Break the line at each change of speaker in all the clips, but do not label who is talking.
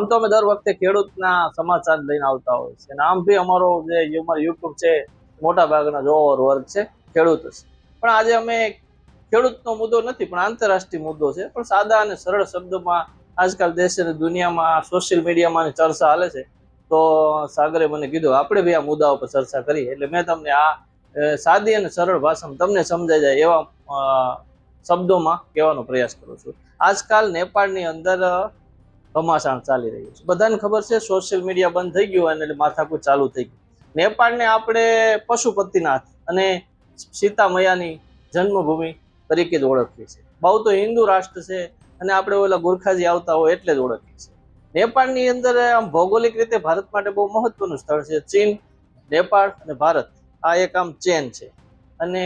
આમ તો અમે દર વખતે ખેડૂતના સમાચાર લઈને આવતા હોય છે. અને આમ બી અમારો જે યુટ્યુબ છે મોટા ભાગના જોવર વર્ગ છે, ખેડૂત છે પણ આજે અમે ખેડૂતનો મુદ્દો નથી, પણ આંતરરાષ્ટ્રીય મુદ્દો છે. પણ સાદા અને સરળ શબ્દોમાં આજકાલ દેશ અને દુનિયામાં સોશિયલ મીડિયામાં ચર્ચા હાલે છે. તો સાગરે મને કીધું, આપણે બી આ મુદ્દા ઉપર ચર્ચા કરી એટલે મેં તમને આ સાદી અને સરળ ભાષામાં તમને સમજાઈ જાય એવા શબ્દોમાં કહેવાનો પ્રયાસ કરું છું. આજકાલ નેપાળની અંદર ઘમાસાણ ચાલી રહ્યું છે. બધાને ખબર છે સોશિયલ મીડિયા બંધ થઈ ગયું અને માથાકૂટ ચાલુ થઈ ગયું. નેપાળને આપણે પશુપતિનાથ અને સીતા મૈયાની જન્મભૂમિ તરીકે જ ઓળખીએ છીએ. બહુ તો હિન્દુ રાષ્ટ્ર છે અને આપણે ઓલા ગુરખાજી આવતા હોય એટલે જ ઓળખીએ છીએ. નેપાળની અંદર આમ ભૌગોલિક રીતે ભારત માટે બહુ મહત્વનું સ્થળ છે ચીન, નેપાળ અને ભારત. આ એક આમ ચેન છે. અને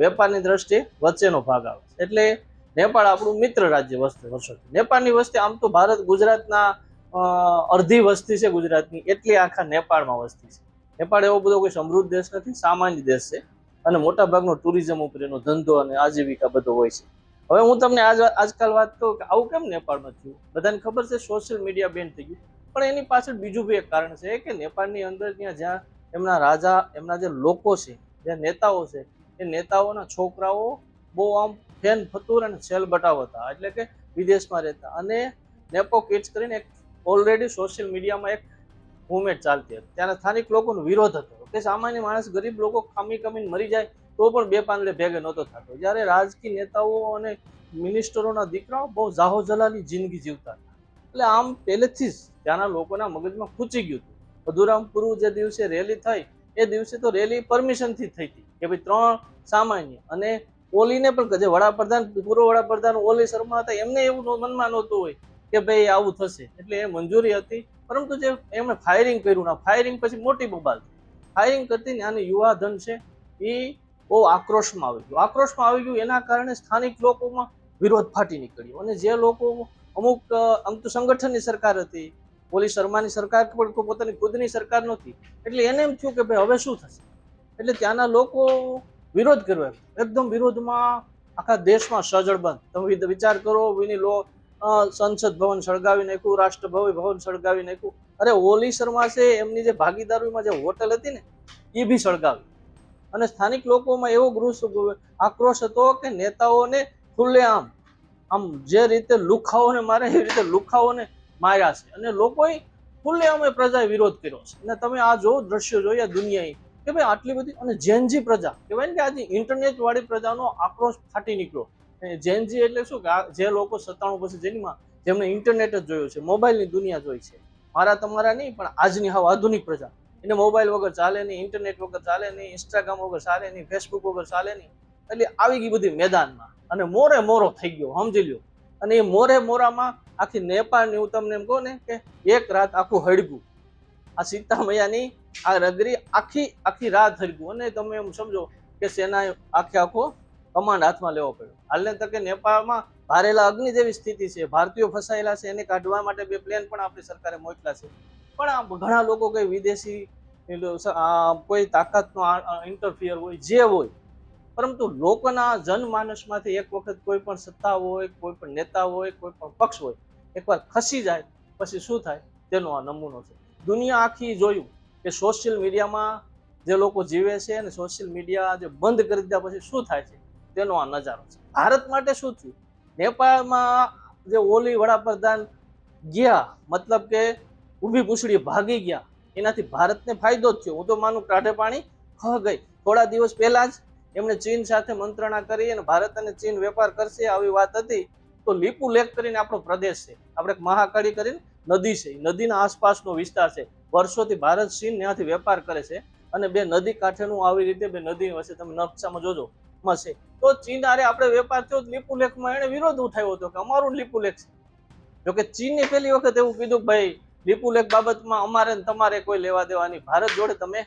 વેપારની દ્રષ્ટિએ વચ્ચેનો ભાગ આવે છે. એટલે નેપાળ આપણું મિત્ર રાજ્ય વસ્તી વર્ષોથી નેપાળની વસ્તી આમ તો ભારત ગુજરાતના અડધી વસ્તી છે ગુજરાતની, એટલી આખા નેપાળમાં વસ્તી છે. નેપાળ એવો બધો કોઈ સમૃદ્ધ દેશ નથી, સામાન્ય દેશ છે. અને મોટા ભાગનો ટુરિઝમ ઉપર એનો ધંધો અને આજીવિકા બધો હોય છે. હવે હું તમને આજ આજકાલ વાત કહું કે આવું કેમ નેપાળમાં થયું? બધાને ખબર છે સોશિયલ મીડિયા બેન થઈ ગયું. પણ એની પાછળ બીજું બી એક કારણ છે કે નેપાળની અંદર ત્યાં જ્યાં એમના રાજા, એમના જે લોકો છે, જે નેતાઓ છે, એ નેતાઓના છોકરાઓ બહુ આમ ફેન ફતુર અને સેલ બટાવ હતા એટલે કે વિદેશમાં રહેતા. અને નેપો કિડ્સ કરીને એક ઓલરેડી સોશિયલ મીડિયામાં એક મુવમેન્ટ ચાલતી હતી. ત્યાંના સ્થાનિક લોકોનો વિરોધ હતો. કે સામાન્ય માણસ ગરીબ લોકો ખામી કમીને મરી જાય તો પણ બે પાંદડે ભેગે નહોતો થતો. જ્યારે રાજકીય નેતાઓ અને મિનિસ્ટરોના દીકરાઓ બહુ જાહો જિંદગી જીવતા હતા. એટલે આમ પહેલેથી જ ત્યાંના લોકોના મગજમાં ખૂચી ગયું હતું. મધુરામ પૂર્વ જે દિવસે રેલી થઈ, એ દિવસે તો રેલી પરમિશનથી થઈ હતી કે ભાઈ ત્રણ સામાન્ય અને ઓલીને પણ જે વડાપ્રધાન, પૂર્વ વડાપ્રધાન ઓલી શર્મા હતા, એમને એવું મનમાં નહોતું હોય કે ભાઈ આવું થશે. એટલે એ મંજૂરી હતી. પરંતુ જે એમણે ફાયરિંગ કર્યું ના ફાયરિંગ પછી મોટી બબાલ ફાયરિંગ કરતી આની યુવા ધન છે, એ બહુ આક્રોશમાં આવી ગયું. આક્રોશમાં આવી ગયું એના કારણે સ્થાનિક લોકોમાં વિરોધ ફાટી નીકળ્યો. અને જે લોકો અમુક આમ તો સંગઠનની સરકાર હતી પોલીસ શર્માની સરકાર પણ પોતાની ખુદની સરકાર નહોતી. એટલે એને એમ થયું કે ભાઈ હવે શું થશે? એટલે ત્યાંના લોકો વિરોધ કર્યો એમ. એકદમ વિરોધમાં આખા દેશમાં સજળ બંધ તમે વિચાર કરો, વિની લો સંસદ ભવન સળગાવી નાખ્યું, રાષ્ટ્રભવન ભવન સળગાવી નાખ્યું. અરે, ઓલી શર્મા છે, એમની જે ભાગીદારીમાં જે હોટલ હતી ને, એ બી સળગાવી. અને સ્થાનિક લોકોમાં એવો ગૃહ આક્રોશ હતો કે નેતાઓને ખુલ્લેઆમ આમ જે રીતે લુખાઓને મારે, એ રીતે લુખાઓને માર્યા છે. અને લોકોએ ખુલ્લેઆમ એ પ્રજાએ વિરોધ કર્યો છે. અને તમે આ જો દ્રશ્યો જોયા દુનિયાએ કે ભાઈ આટલી બધી, અને જેનજી પ્રજા, કહેવાય ને કે આજે ઇન્ટરનેટ વાળી પ્રજાનો આક્રોશ ફાટી નીકળ્યો. જેનજી એટલે શું કે જે લોકો સત્તાણું પછી જેનીમાં જેમણે ઇન્ટરનેટ જ જોયું છે મોબાઈલની દુનિયા જોઈ છે. મારા તમારા નહીં, પણ આજની હાવ આધુનિક પ્રજા. એને મોબાઈલ વગર ચાલે નહીં ઇન્ટરનેટ વગર ચાલે નહીં ઇન્સ્ટાગ્રામ વગર ચાલે નહીં ફેસબુક વગર ચાલે નહીં. એટલે આવી ગઈ બધી મેદાનમાં. અને મોરે મોરો થઈ ગયો, સમજી લ્યો. અને એ મોરે મોરામાં આખી નેપાળની હું તમને એમ કહું ને કે એક રાત આખું હળગ્યું. આ સીતા મૈયાની આ રગરી આખી આખી રાત ગયું અને તમે એમ સમજો કે સેનાએ આખે આખો કમાન્ડ હાથમાં લેવો પડ્યો. હાલને તકે નેપાળમાં ભારેલા અગ્નિ જેવી સ્થિતિ છે. ભારતીયો ફસાયેલા છે. એને કાઢવા માટે બે પ્લેન પણ આપણી સરકારે મોકલા છે. પણ આ ઘણા લોકો કંઈ વિદેશી કોઈ તાકાતનો ઇન્ટરફિયર હોય, જે હોય. પરંતુ લોકોના જનમાનસમાંથી એક વખત કોઈ પણ સત્તા હોય, કોઈ પણ નેતા હોય, કોઈ પણ પક્ષ હોય, એકવાર ખસી જાય, પછી શું થાય? તેનો આ નમૂનો છે. દુનિયા આખી જોયું કે સોશિયલ મીડિયામાં જે લોકો જીવે છે અને સોશિયલ મીડિયા જે બંધ કરી દીધા પછી શું થાય છે? તેનો આ નજારો છે. ભારત માટે શું થયું? નેપાળમાં જે ઓલી વડાપ્રધાન ગયા, મતલબ કે ઊભી પૂછડી ભાગી ગયા, એનાથી ભારતને ફાયદો જ થયો. હું તો માનું કાઢે પાણી ખ ગઈ. થોડા દિવસ પહેલાં જ એમણે ચીન સાથે મંત્રણા કરી અને ભારત અને ચીન વેપાર કરશે, આવી વાત હતી. તો લીપુ લેક કરીને આપણો પ્રદેશ છે. આપણે મહાકાળી કરીને નદી છે. નદીના આસપાસનો વિસ્તાર છે. વર્ષોથી ભારત ચીન ત્યાંથી વેપાર કરે છે અને બે નદી કાંઠેનું આવી રીતે બે નદી વચ્ચે તમે નકશામાં જોજો. મળશે તો ચીન આરે આપણે વેપાર થયો લિપુલેખમાં લીપુ એણે વિરોધ ઉઠાવ્યો હતો કે અમારું લિપુલેખ છે. જોકે ચીને પહેલી વખત એવું કીધું ભાઈ લિપુલેખ બાબતમાં અમારે તમારે કોઈ લેવા દેવાની, ભારત જોડે તમે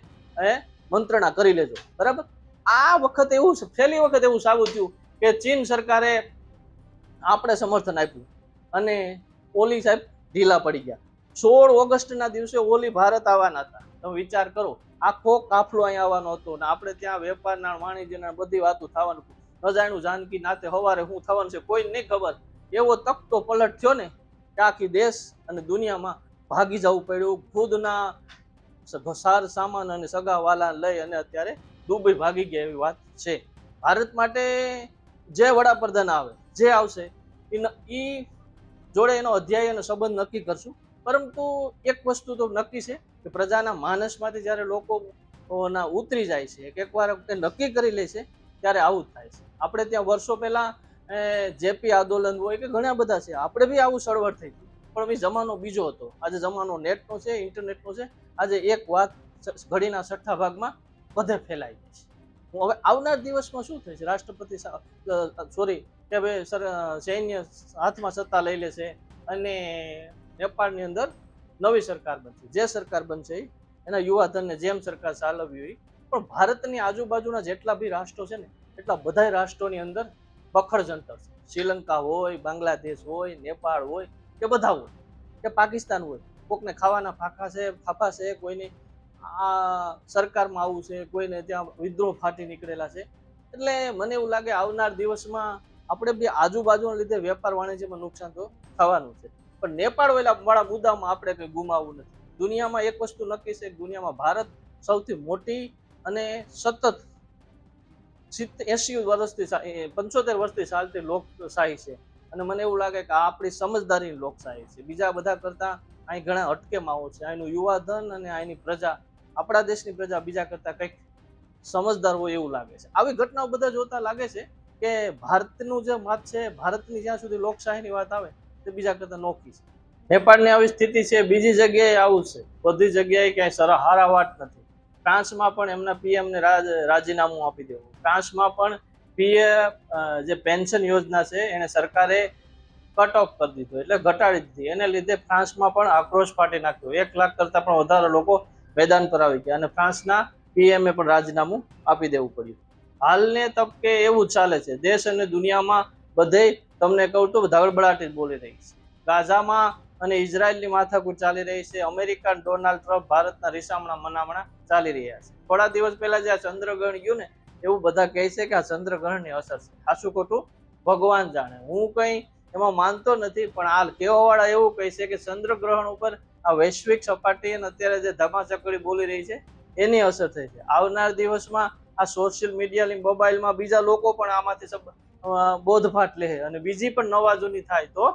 મંત્રણા કરી લેજો. બરાબર? આ વખત એવું છે, પહેલી વખત એવું સાબુત થયું કે ચીન સરકારે આપણે સમર્થન આપ્યું. અને ઓલી સાહેબ ઢીલા પડી ગયા. સોળ ઓગસ્ટના દિવસે ઓલી ભારત આવવાના હતા. તમે વિચાર કરો, આખો કાફલો અહીંયા આવવાનો હતો ને આપણે ત્યાં વેપારના, વાણિજ્યના બધી વાતો થવાનું રજાયણું જાનકી નાતે હવારે શું થવાનું છે કોઈ નહીં ખબર. એવો તકતો પલટ થયો ને કે આખી દેશ અને દુનિયામાં ભાગી જવું પડ્યું. ખુદના સાર સામાન અને સગા વાલા લઈ અને અત્યારે દુબઈ ભાગી ગયા એવી વાત છે. ભારત માટે જે વડાપ્રધાન આવે, જે આવશે એ જોડે એનો અધ્યાય અને સંબંધ નક્કી કરશું. પરંતુ એક વસ્તુ તો નક્કી છે કે પ્રજાના માનસમાંથી જ્યારે લોકોના ઉતરી જાય છે કે એકવાર તે નક્કી કરી લે છે, ત્યારે આવું થાય છે. આપણે ત્યાં વર્ષો પહેલાં જેપી આંદોલન હોય કે ઘણા બધા છે, આપણે બી આવું સળવળ થઈ ગયું. પણ એ જમાનો બીજો હતો. આજે જમાનો નેટનો છે, ઇન્ટરનેટનો છે, આજે એક વાત ઘડીના છઠ્ઠા ભાગમાં બધે ફેલાઈ ગઈ છે. હવે આવનાર દિવસમાં શું થશે? રાષ્ટ્રપતિ સોરી કે ભાઈ સર સૈન્ય હાથમાં સત્તા લઈ લેશે અને નેપાળની અંદર નવી સરકાર બનશે. જે સરકાર બનશે એના યુવાધનને જેમ સરકાર ચાલવી હોય પણ ભારતની આજુબાજુના જેટલા બી રાષ્ટ્રો છે ને, એટલા બધાય રાષ્ટ્રોની અંદર બખડ જંતર છે. શ્રીલંકા હોય, બાંગ્લાદેશ હોય, નેપાળ હોય, કે બધા હોય, કે પાકિસ્તાન હોય, કોકને ખાવાના ફાંકા છે, ફાફા છે, કોઈને આ સરકારમાં આવું છે, કોઈને ત્યાં વિદ્રોહ ફાટી નીકળેલા છે. એટલે મને એવું લાગે આવનાર દિવસમાં આપણે બી આજુબાજુના લીધે વેપાર વાણિજ્યમાં નુકસાન તો થવાનું છે. પણ નેપાળ વેલા વાળા મુદ્દામાં આપણે કંઈ ગુમાવવું નથી. દુનિયામાં એક વસ્તુ નક્કી છે, દુનિયામાં ભારત સૌથી મોટી અને સતત સિત્તેર એસી વર્ષથી પંચોતેર વર્ષથી ચાલતી લોકશાહી છે. અને મને એવું લાગે કે આ આપણી સમજદારી લોકશાહી છે. બીજા બધા કરતા અહીં ઘણા અટકેમાઓ છે. અહીંનું યુવાધન અને અહીંની પ્રજા, આપણા દેશની પ્રજા બીજા કરતા કંઈક સમજદાર હોય એવું લાગે છે. આવી ઘટનાઓ બધા જોતા લાગે છે. કે ભારતનું જે મત છે, ભારતની જ્યાં સુધી લોકશાહીની વાત આવે, તે બીજા કરતા નોખી છે. નેપાળની આવી સ્થિતિ છે, બીજી જગ્યાએ આવું છે. બધી જગ્યાએ ક્યાંય સર હારાવાટ નથી. ફ્રાન્સમાં પણ એમના પીએમને રાજીનામું આપી દેવું. ફ્રાન્સમાં પણ પીએ જે પેન્શન યોજના છે, એને સરકારે કટ ઓફ કરી દીધું, એટલે ઘટાડી દીધી. એને લીધે ફ્રાન્સમાં પણ આક્રોશ ફાટી નાખ્યો. એક લાખ કરતાં પણ વધારે લોકો મેદાન પર આવી ગયા અને ફ્રાન્સના પીએમએ પણ રાજીનામું આપી દેવું પડ્યું. હાલને તબકે એવું ચાલે છે. દેશ અને દુનિયામાં બધે તમને કહું તો ધગડબડાટી બોલી રહી છે. ગાઝામાં અને ઇઝરાયલની માથાકૂટ ચાલી રહી છે. અમેરિકા ડોનાલ્ડ ટ્રમ્પ ભારતના રિસામણા મનામણા ચાલી રહ્યા છે. થોડા દિવસ પહેલા જે આ ચંદ્રગ્રહણ ગયું ને, એવું બધા કહે છે કે આ ચંદ્રગ્રહણની અસર છે. ખાસું ખોટું ભગવાન જાણે. હું કંઈ એમાં માનતો નથી, પણ હાલ કહેવાવાળા એવું કહે છે કે ચંદ્રગ્રહણ ઉપર આ વૈશ્વિક સપાટી અને અત્યારે જે ધમાચકડી બોલી રહી છે, એની અસર થઈ છે. આવનાર દિવસમાં આ સોશિયલ મીડિયા મોબાઈલમાં બીજા લોકો પણ આમાંથી બોધપાઠ લે અને બીજી પણ નવા જૂની થાય તો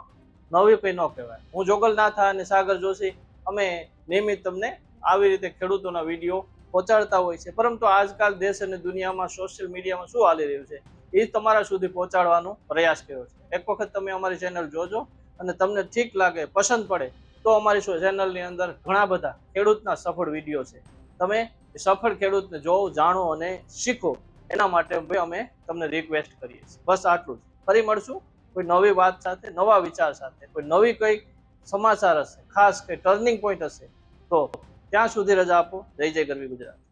નવી કંઈ ન કહેવાય. હું જોગલનાથા અને સાગર જોશી, અમે નિયમિત તમને આવી રીતે ખેડૂતોના વીડિયો પહોંચાડતા હોય છે. પરંતુ આજકાલ દેશ અને દુનિયામાં સોશિયલ મીડિયામાં શું હાલી રહ્યું છે? એ તમારા સુધી પહોંચાડવાનો પ્રયાસ કર્યો છે. એક વખત તમે અમારી ચેનલ જોજો અને તમને ઠીક લાગે, પસંદ પડે, તો અમારી ચેનલની અંદર ઘણા બધા ખેડૂતના સફળ વીડિયો છે. તમે સફળ ખેડૂતને જોવો, જાણો અને શીખો. એના માટે અમે તમને રિક્વેસ્ટ કરીએ છીએ. બસ આટલું જ. ફરી મળશું. કોઈ નવી વાત સાથે, નવા વિચાર સાથે. કોઈ નવી કંઈક સમાચાર હશે, ખાસ કંઈ ટર્નિંગ પોઈન્ટ હશે, તો ત્યાં સુધી રજા આપો. જય જય ગરવી ગુજરાત.